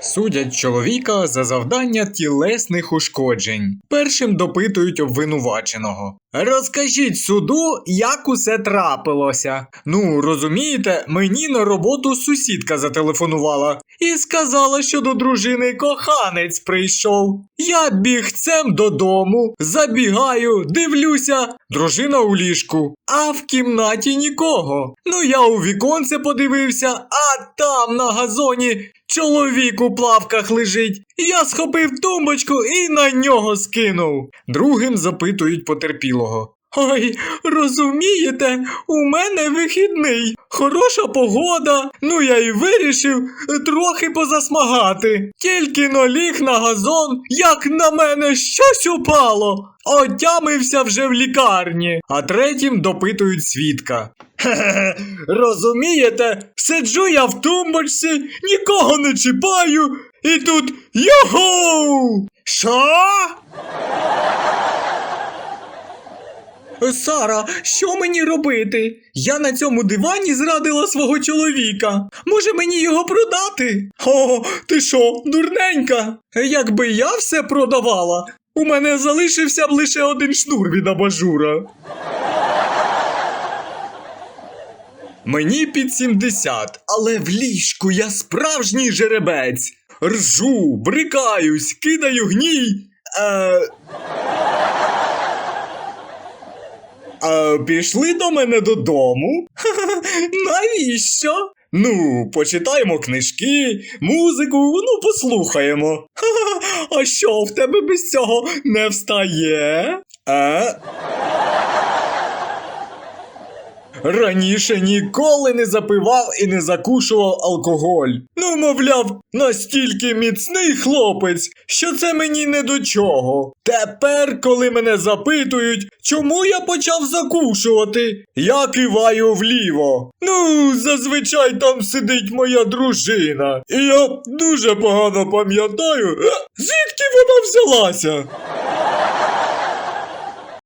Судять чоловіка за завдання тілесних ушкоджень. Першим допитують обвинуваченого. Розкажіть суду, як усе трапилося. Ну, розумієте, мені на роботу сусідка зателефонувала і сказала, що до дружини коханець прийшов. Я бігцем додому, забігаю, дивлюся, дружина у ліжку, а в кімнаті нікого. Ну я у віконце подивився, а там на газоні чоловік у плавках лежить. Я схопив тумбочку і на нього скинув. Другим запитують потерпілого. Ой, розумієте, у мене вихідний, хороша погода. Ну я й вирішив трохи позасмагати. Тільки наліг на газон, як на мене щось упало. Отямився вже в лікарні, а третім допитують свідка. Хе-хе, розумієте, сиджу я в тумбочці, нікого не чіпаю, і тут його! Що? Сара, що мені робити? Я на цьому дивані зрадила свого чоловіка. Може мені його продати? О, ти що, дурненька? Якби я все продавала, у мене залишився б лише один шнур від абажура. Мені під 70, але в ліжку я справжній жеребець. Ржу, брикаюсь, кидаю гній. Е... А пішли до мене додому? Навіщо? Ну, почитаємо книжки, музику, ну послухаємо. А що в тебе без цього не встає? А? Раніше ніколи не запивав і не закушував алкоголь. Ну, мовляв, настільки міцний хлопець, що це мені не до чого. Тепер, коли мене запитують, чому я почав закушувати, я киваю вліво. Ну, зазвичай там сидить моя дружина. І я дуже погано пам'ятаю, е, звідки вона взялася.